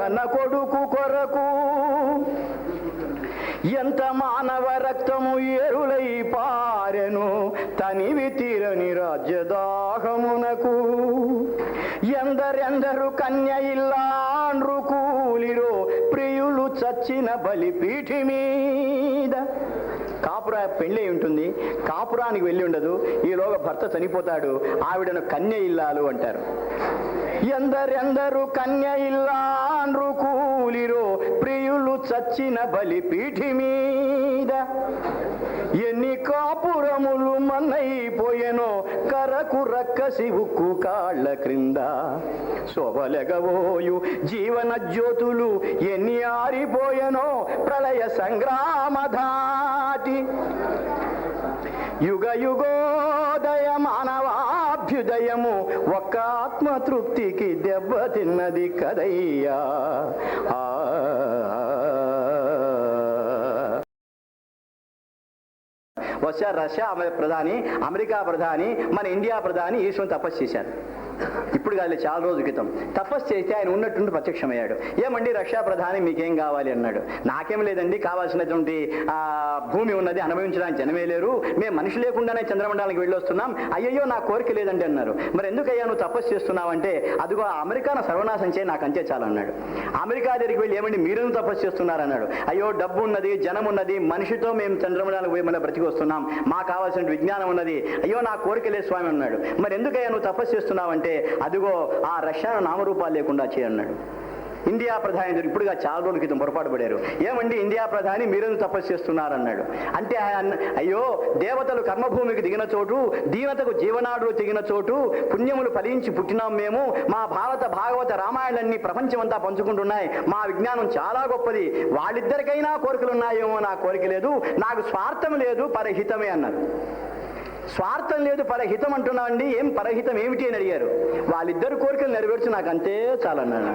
కన్న కొడుకు కొరకు ఎంత మానవ రక్తము ఎరులై పారెను తనివి తీరని రాజ్యదాహమునకు. ఎందరెందరు కన్య ఇల్లాండ్రు కూలిరో ప్రియులు చచ్చిన బలిపీఠిమీ. కాపురా పెళ్ళి ఉంటుంది. కాపురానికి వెళ్ళి ఉండదు. ఈలోగా భర్త చనిపోతాడు. ఆవిడను కన్య ఇల్లాలు అంటారు. ఎందరెందరు కన్య ఇల్లాన్రు కూలిరో ప్రియులు చచ్చిన బలిపీఠి మీద. ఎన్ని కాపురములు మన్నైపోయెనో కరకు రక్కసి ఉక్కు కాళ్ళ క్రింద. శోభలెగవోయు జీవన జ్యోతులు ఎన్ని ఆరిపోయెనో ప్రళయ సంగ్రామధాటి యుగ యుగోదయ మానవాభ్యుదయము ఒక్క ఆత్మతృప్తికి దెబ్బతిన్నది కదయ్యా. ఆ రష్యా ప్రధాని అమెరికా ప్రధాని మన ఇండియా ప్రధాని ఈశ్వరుని తపస్సు చేశారు. ఇప్పుడు కాదు చాలా రోజు క్రితం. తపస్సు చేస్తే ఆయన ఉన్నట్టుండి ప్రత్యక్షమయ్యాడు. ఏమండి రక్షా ప్రధాని మీకేం కావాలి అన్నాడు. నాకేం లేదండి కావాల్సినటువంటి ఆ, భూమి ఉన్నది అనుభవించడానికి జనమే లేరు. మేము మనిషి లేకుండానే చంద్రమండలానికి వెళ్ళొస్తున్నాం. అయ్యయ్యో నా కోరిక లేదండి అన్నారు. మరి ఎందుకయ్యా నువ్వు తపస్సు చేస్తున్నావంటే అదిగో అమెరికాను సర్వనాశం చేయి నాకు అంతే చాలన్నాడు అమెరికా దగ్గరికి వెళ్ళి ఏమండి మీరెందుకు తపస్సు చేస్తున్నారన్నాడు అయ్యో డబ్బు ఉన్నది జనం ఉన్నది మనిషితో మేము చంద్రమండలానికి పోయి మళ్ళీ బ్రతికి వస్తున్నాం. మాకు కావాల్సిన విజ్ఞానం ఉన్నది. అయ్యో నా కోరిక లేదు స్వామి అన్నాడు. మరి ఎందుకయ్యా నువ్వు తపస్సు చేస్తున్నావంటే అదిగో ఆ రష్యా నామరూపాలు లేకుండా చేయన్నాడు ఇండియా ప్రధాని ఇప్పుడుగా చాలా రోజుల క్రితం పొరపాటు పడారు. ఏమండి ఇండియా ప్రధాని మీరెందుకు తపస్సు చేస్తున్నారన్నాడు. అంటే అయ్యో దేవతలు కర్మభూమికి దిగిన చోటు దీనతకు జీవనాడులు దిగిన చోటు పుణ్యములు ఫలించి పుట్టినాం మేము మా భారత భాగవత రామాయణాన్ని ప్రపంచమంతా పంచుకుంటున్నాయి మా విజ్ఞానం చాలా గొప్పది వాళ్ళిద్దరికైనా కోరికలు ఉన్నాయేమో నా కోరిక లేదు నాకు స్వార్థం లేదు పరహితమే అన్నారు. స్వార్థం లేదు పరహితం అంటున్నామండి ఏం పరహితం ఏమిటి అని అడిగారు. వాళ్ళిద్దరు కోరికలు నెరవేర్చు నాకు అంతే చాలన్నాను